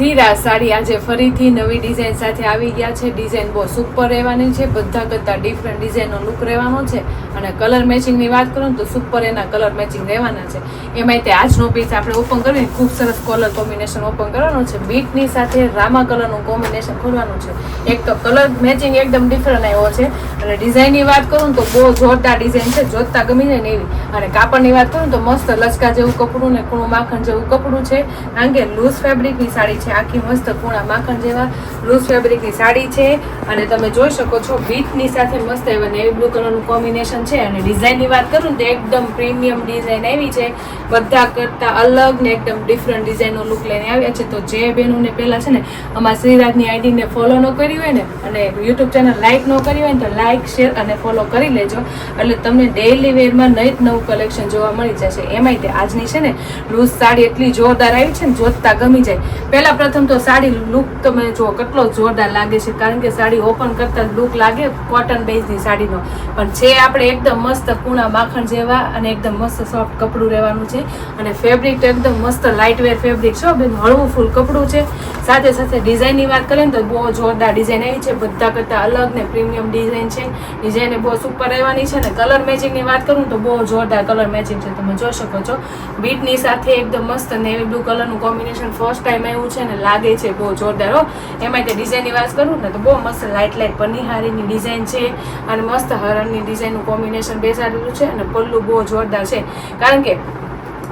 સીરા સાડી આજે ફરીથી નવી ડિઝાઇન સાથે આવી ગયા છે. ડિઝાઇન બહુ સુપર રહેવાની છે. બધા કરતાં ડિફરન્ટ ડિઝાઇનનો લુક રહેવાનો છે. અને કલર મેચિંગની વાત કરું તો સુપર એના કલર મેચિંગ રહેવાના છે. એમાંય તે આજનો પીસ આપણે ઓપન કરીને ખૂબ સરસ કલર કોમ્બિનેશન ઓપન કરવાનો છે. બીટની સાથે રામા કલરનું કોમ્બિનેશન ખોલવાનું છે. એક તો કલર મેચિંગ એકદમ ડિફરન્ટ આવ્યો છે. અને ડિઝાઇનની વાત કરું તો બહુ જોરદાર ડિઝાઇન છે. જોતા ગમી જાય ને એવી. અને કાપડની વાત કરું તો મસ્ત લચકા જેવું કપડું ને કૂણું માખણ જેવું કપડું છે. કારણ કે લૂઝ ફેબ્રિકની સાડી છે. આખી મસ્ત કૂણા માખણ જેવા લૂઝ ફેબ્રિકની સાડી છે. અને તમે જોઈ શકો છો બીટની સાથે મસ્ત એવા નેવી બ્લુ કલરનું કોમ્બિનેશન છે અને ડિઝાઇનની વાત કરું તો એકદમ પ્રીમિયમ ડિઝાઇન આવી છે. બધા કરતાં અલગ ને એકદમ ડિફરન્ટ ડિઝાઇનનો લુક લઈને આવ્યા છે. તો જે બહેનોને પહેલાં છે ને અમારા શ્રીરાજની આઈડીને ફોલો ન કરી હોય ને અને યુટ્યુબ ચેનલ લાઇક ન કરી હોય ને તો લાઇક શેર અને ફોલો કરી લેજો. એટલે તમને ડેઇલી વેરમાં નહીં જ નવું કલેક્શન જોવા મળી જશે. એમાંય તે આજની છે ને લૂઝ સાડી એટલી જોરદાર આવી છે ને જોતા ગમી જાય. પહેલાં પ્રથમ તો સાડી લુક તમે જુઓ કેટલો જોરદાર લાગે છે. કારણ કે સાડી ઓપન કરતાં લુક લાગે કોટન બેઝની સાડીનો. પણ છે આપણે એકદમ મસ્ત કૂણા માખણ જેવા અને એકદમ મસ્ત સોફ્ટ કપડું રહેવાનું છે. અને ફેબ્રિક તો એકદમ મસ્ત લાઇટવેર ફેબ્રિક છે બેન, હળવું ફૂલ કપડું છે. સાથે સાથે ડિઝાઇનની વાત કરીએ ને તો બહુ જોરદાર ડિઝાઇન આવી છે. બધા કરતાં અલગ ને પ્રીમિયમ ડિઝાઇન છે. ડિઝાઇન બહુ સુપર રહેવાની છે ને કલર મેચિંગની વાત કરું તો બહુ જોરદાર કલર મેચિંગ છે. તમે જોઈ શકો છો. બીટની સાથે એકદમ મસ્ત નેવી બ્લુ કલરનું કોમ્બિનેશન ફર્સ્ટ ટાઈમ આવ્યું છે ને લાગે છે બહુ જોરદાર હો. એમાં તે ડિઝાઇનની વાત કરું ને તો બહુ મસ્ત લાઇટ લાઇટ પનિહારીની ડિઝાઇન છે અને મસ્ત હરણની ડિઝાઇનનું કોમ્બિનેશન બેસાડેલું છે અને પલ્લું બહુ જોરદાર છે. કારણ કે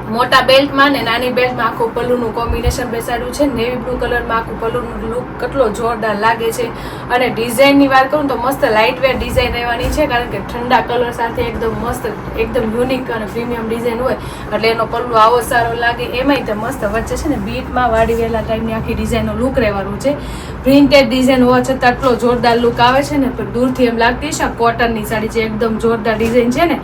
મોટા બેલ્ટમાં ને નાની બેલ્ટમાં આખું પલ્લુનું કોમ્બિનેશન બેસાડ્યું છે. નેવી બ્લુ કલરમાં આખું પલ્લુનું લુક કેટલો જોરદાર લાગે છે. અને ડિઝાઇનની વાત કરું તો મસ્ત લાઇટ વેર ડિઝાઇન રહેવાની છે, કારણ કે ઠંડા કલર સાથે એકદમ મસ્ત, એકદમ યુનિક અને પ્રીમિયમ ડિઝાઇન હોય. એટલે એનો પલ્લુ આવો સારો લાગે. એમાંય તે મસ્ત વચ્ચે છે ને બીટમાં વાડી વહેલા ટાઈપની આખી ડિઝાઇનનો લુક રહેવાનું છે. પ્રિન્ટેડ ડિઝાઇન હોવા છતાં આટલો જોરદાર લુક આવે છે ને પણ દૂરથી એમ લાગતી છે કોટનની સાડી છે એકદમ જોરદાર ડિઝાઇન છે ને,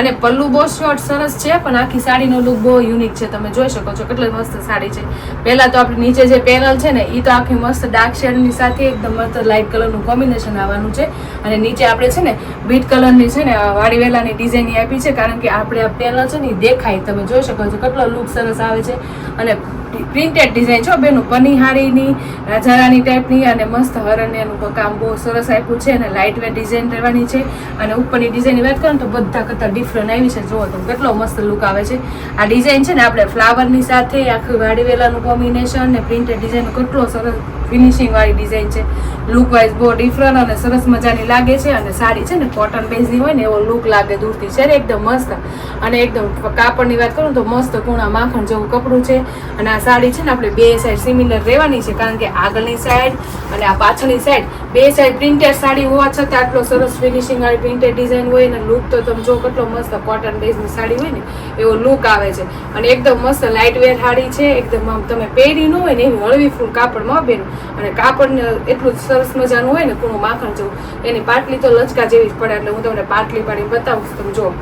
અને પલ્લુ બહુ શોર્ટ સરસ છે, પણ આખી સાડીનો લુક બહુ યુનિક છે. તમે જોઈ શકો છો કેટલી મસ્ત સાડી છે. પહેલાં તો આપણે નીચે જે પેનલ છે ને એ તો આખી મસ્ત ડાર્ક શેડની સાથે એકદમ મસ્ત લાઇટ કલરનું કોમ્બિનેશન આવવાનું છે. અને નીચે આપણે છે ને બીટ કલરની છે ને વાડી વેલાની ડિઝાઇન આપી છે, કારણ કે આપણે આ પેનલ છે ને એ દેખાય. તમે જોઈ શકો છો કેટલો લુક સરસ આવે છે. અને પ્રિન્ટેડ ડિઝાઇન છો બેનું, પનિહારીની રાજારાની ટાઈપની અને મસ્ત હરણ્યનું કામ બહુ સરસ આપ્યું છે અને લાઇટ વેટ ડિઝાઇન રહેવાની છે. અને ઉપરની ડિઝાઇનની વાત કરો તો બધા કરતાં ડિફરન્ટ આવી છે. જુઓ તો કેટલો મસ્ત લુક આવે છે. આ ડિઝાઇન છે ને આપણે ફ્લાવરની સાથે આખું વાડીવેલાનું કોમ્બિનેશન ને પ્રિન્ટેડ ડિઝાઇન કેટલો સરસ ફિનિશિંગ વાળી ડિઝાઇન છે. લુક વાઇઝ બહુ ડિફરન્ટ અને સરસ મજાની લાગે છે અને સાડી છે ને કોટન બેઝની હોય ને એવો લુક લાગે દૂરથી છે એકદમ મસ્ત અને એકદમ કાપડની વાત કરું તો મસ્ત કૂણા માખણ જેવું કપડું છે. અને આ સાડી છે ને આપણે બે સાઈડ સિમિલર રહેવાની છે કારણ કે આગળની સાઈડ અને આ પાછળની સાઈડ બે સાઈડ પ્રિન્ટેડ સાડી હોવા છતાં આટલો સરસ ફિનિશિંગ વાળી પ્રિન્ટેડ ડિઝાઇન હોય ને લુક તો તમે જો કેટલો મસ્ત કોટન બેઝની સાડી હોય ને એવો લુક આવે છે. અને એકદમ મસ્ત લાઇટ વેર સાડી છે. એકદમ તમે પહેરી ન હોય ને એવી હળવી ફૂલ કાપડમાં બેન અને કાપડ એટલું સરસ મજાનું હોય ને કૂણું માખણ જેવું, એની પાટલી તો લચકા જેવી જ પડે, એટલે હું તમને પાટલી પાડી બતાવું છું તમે જો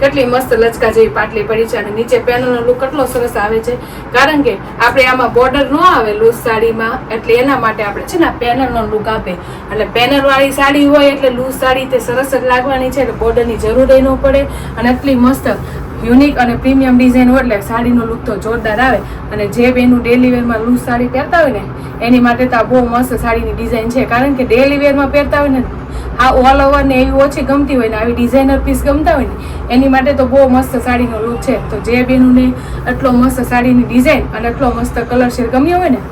કેટલી મસ્ત લચકા જેવી પાટલી પડી છે અને નીચે પેનલનો લુક કેટલો સરસ આવે છે. કારણ કે આપણે આમાં બોર્ડર ન આવે લૂઝ સાડીમાં, એટલે એના માટે આપણે છે ને પેનલનો લુક આપે. એટલે પેનલ વાળી સાડી હોય એટલે લૂઝ સાડી તે સરસ જ લાગવાની છે, એટલે બોર્ડરની જરૂર ન પડે. અને એટલી મસ્ત યુનિક અને પ્રીમિયમ ડિઝાઇન હોય એટલે સાડીનો લુક તો જોરદાર આવે અને જે બેનું ડેલી વેરમાં લૂઝ સાડી પહેરતા હોય ને, એની માટે તો આ બહુ મસ્ત સાડીની ડિઝાઇન છે. કારણ કે ડેલી વેરમાં પહેરતા હોય ને, આ ઓલ ઓવર ને એવી ઓછી ગમતી હોય ને, આવી ડિઝાઇનર પીસ ગમતા હોય ને, એની માટે તો બહુ મસ્ત સાડીનો લુક છે. તો જે બેનુંને એટલો મસ્ત સાડીની ડિઝાઇન અને એટલો મસ્ત કલર શેર ગમ્યો હોય ને,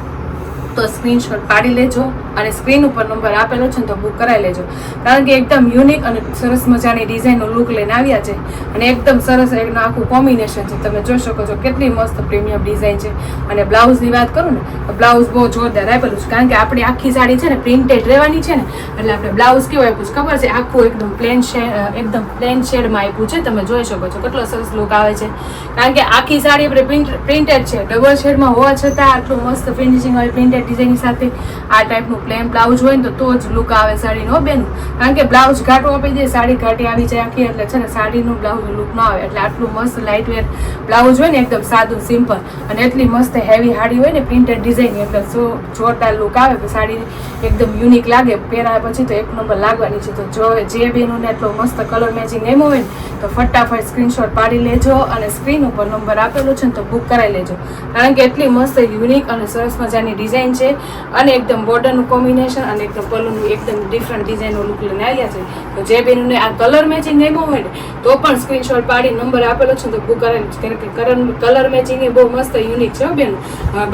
તો સ્ક્રીનશોટ પાડી લેજો. અને સ્ક્રીન ઉપર નંબર આપેલો છે ને તો બુક કરાવી લેજો. કારણ કે એકદમ યુનિક અને સરસ મજાની ડિઝાઇનનો લુક લઈને આવ્યા છે અને એકદમ સરસ એનું આખું કોમ્બિનેશન છે. તમે જોઈ શકો છો કેટલી મસ્ત પ્રીમિયમ ડિઝાઇન છે. અને બ્લાઉઝની વાત કરું ને, તો બ્લાઉઝ બહુ જોરદાર આપેલું છે. કારણ કે આપણી આખી સાડી છે ને પ્રિન્ટેડ રહેવાની છે ને, એટલે આપણે બ્લાઉઝ કેવું આપ્યું છે ખબર છે? આખું એકદમ પ્લેન શેડ એકદમ પ્લેન શેડમાં આપ્યું છે. તમે જોઈ શકો છો કેટલો સરસ લુક આવે છે. કારણ કે આખી સાડી આપણે પ્રિન્ટેડ છે. ડબલ શેડમાં હોવા છતાં આટલું મસ્ત ફિનિશિંગ હોય પ્રિન્ટેડ ડિઝાઇન સાથે આ ટાઈપનું પ્લેન બ્લાઉઝ હોય ને તો જ લુક આવે સાડીનો બેન. કારણ કે બ્લાઉઝ ઘાટો આપી દે, સાડી ઘાટી આવી જાય આખી, એટલે છે ને સાડીનું બ્લાઉઝ લુક ન આવે. એટલે આટલું મસ્ત લાઇટ વેર બ્લાઉઝ હોય ને, એકદમ સાદું સિમ્પલ અને એટલી મસ્ત હેવી હાડી હોય ને પ્રિન્ટેડ ડિઝાઇન એટલે સો જોરદાર લુક આવે, તો સાડી એકદમ યુનિક લાગે. પહેરાયા પછી તો એક નંબર લાગવાની છે. તો જો જે બેનોને એટલો મસ્ત કલર મેચિંગ એમ હોય ને, તો ફટાફટ સ્ક્રીનશોટ પાડી લેજો અને સ્ક્રીન ઉપર નંબર આપેલો છે ને, તો બુક કરાવી લેજો. કારણ કે એટલી મસ્ત યુનિક અને સરસ મજાની ડિઝાઇન છે અને એકદમ બોર્ડરનું કોમ્બિનેશન અને પલ્લુનું એકદમ ડિફરન્ટ ડિઝાઇનનો લુક લઈને આવ્યા છે. તો જે બેનને આ કલર મેચિંગ ગમ્યો હોય ને, તો પણ સ્ક્રીનશોટ પાડી નંબર આપેલો છે તો બુક કરેલ કલર મેચિંગ એ બહુ મસ્ત યુનિક છે બેન.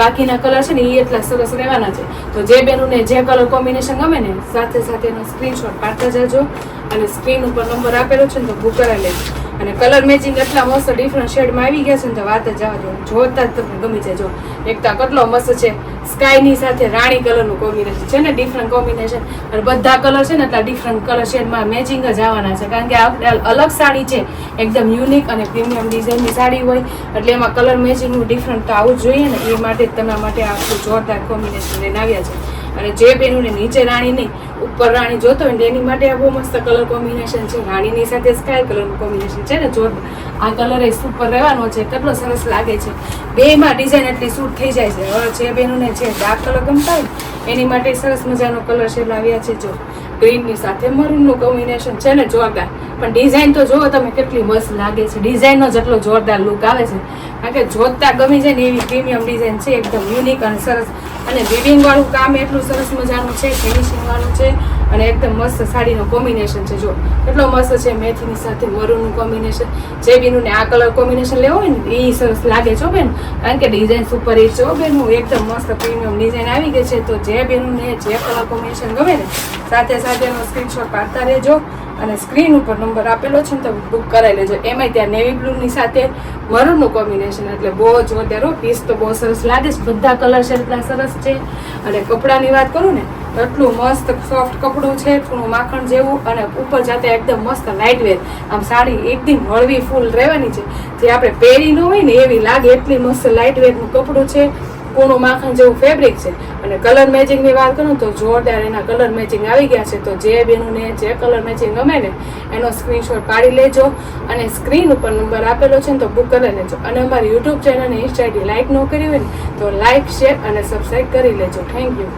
બાકીના કલર છે ને એ એટલા સરસ રહેવાના છે. તો જે બેનને જે કલર કોમ્બિનેશન ગમે ને, સાથે સાથે એનો સ્ક્રીનશોટ પાડતા જજો અને સ્ક્રીન ઉપર નંબર આપેલો છે ને તો બુક કરાવી લેજો. અને કલર મેચિંગ એટલા મસ્ત ડિફરન્ટ શેડમાં આવી ગયા છે ને તો વાત જ જવા દો. જોતા જ તમને ગમી જાય જો. એકતા કેટલો મસ્ત છે. સ્કાયની સાથે રાણી કલરનું કોમ્બિનેશન છે ને ડિફરન્ટ કોમ્બિનેશન અને બધા કલર છે ને એટલા ડિફરન્ટ કલર શેડમાં મેચિંગ જ આવવાના છે. કારણ કે આપણે અલગ સાડી છે. એકદમ યુનિક અને પ્રીમિયમ ડિઝાઇનની સાડી હોય. એટલે એમાં કલર મેચિંગનું ડિફરન્ટ તો આવું જ જોઈએ ને. એ માટે તમારા માટે આખું જોરદાર કોમ્બિનેશન લઈને આવ્યા છે. અને જે બેનોને નીચે રાણી ઉપર રાણી જોતો હોય એની માટે આ બહુ મસ્ત કલર કોમ્બિનેશન છે. રાણીની સાથે સ્કાય કલરનું કોમ્બિનેશન છે ને જોરદાર. આ કલર એ સુપર રહેવાનો છે. કેટલો સરસ લાગે છે. બેમાં ડિઝાઇન એટલી સૂટ થઈ જાય છે. હવે જે બેનોને જે ડાર્ક કલર ગમતા હોય એની માટે સરસ મજાનો કલર શેડ લાવ્યા છે જો. ગ્રીનની સાથે મરૂનનું કોમ્બિનેશન છે ને જોરદાર. પણ ડિઝાઇન તો જુઓ તમે કેટલી મસ્ત લાગે છે. ડિઝાઇનનો જેટલો જોરદાર લુક આવે છે. કારણ કે જોતા ગમી જાય ને એવી પ્રીમિયમ ડિઝાઇન છે, એકદમ યુનિક અને સરસ. અને વિવિંગવાળું કામ એટલું સરસ મજાનું છે ફિનિશિંગવાળું છે, અને એકદમ મસ્ત સાડીનું કોમ્બિનેશન છે. જો, કેટલો મસ્ત છે મેથીની સાથે મરૂનનું કોમ્બિનેશન જે બીનું ને આ કલર કોમ્બિનેશન લેવો હોય ને એ સરસ લાગે છે બેન. કારણ કે ડિઝાઇન સુપર એ છો બેન. હું એકદમ મસ્ત પ્રીમિયમ ડિઝાઇન આવી ગઈ છે. તો જે બેનું ને જે કલર કોમ્બિનેશન ગમે ને, સાથે સાથે એનો સ્ક્રીનશોટ પાડતા રહેજો. અને સ્ક્રીન ઉપર નંબર આપેલો છે ને તમે બુક કરાવી લેજો. એમાંય ત્યાં નેવી બ્લુની સાથે મરૂનનું કોમ્બિનેશન એટલે બહુ જ વધારો પીસ તો બહુ સરસ લાગે છે. બધા કલર છે એટલા સરસ છે. અને કપડાની વાત કરું ને, એટલું મસ્ત સોફ્ટ કપડું છે, થોડું માખણ જેવું અને ઉપર જાતે એકદમ મસ્ત લાઇટ વેર આમ સાડી એકદમ હળવી ફૂલ રહેવાની છે. જે આપણે પહેરી ન હોય ને એવી લાગે એટલી મસ્ત લાઇટ વેરનું કપડું છે. પૂર્ણ માખણ જેવું ફેબ્રિક છે. અને કલર મેચિંગની વાત કરું તો જોરદાર એના કલર મેચિંગ આવી ગયા છે. તો જે બેનુંને જે કલર મેચિંગ ગમે ને, એનો સ્ક્રીનશોટ પાડી લેજો. અને સ્ક્રીન ઉપર નંબર આપેલો છે ને તો બુક કરી લેજો. અને અમારી યુટ્યુબ ચેનલને ઇન્સ્ટા આઈડી લાઇક ન કરી હોય ને, તો લાઇક શેર અને સબસ્ક્રાઈબ કરી લેજો. Thank you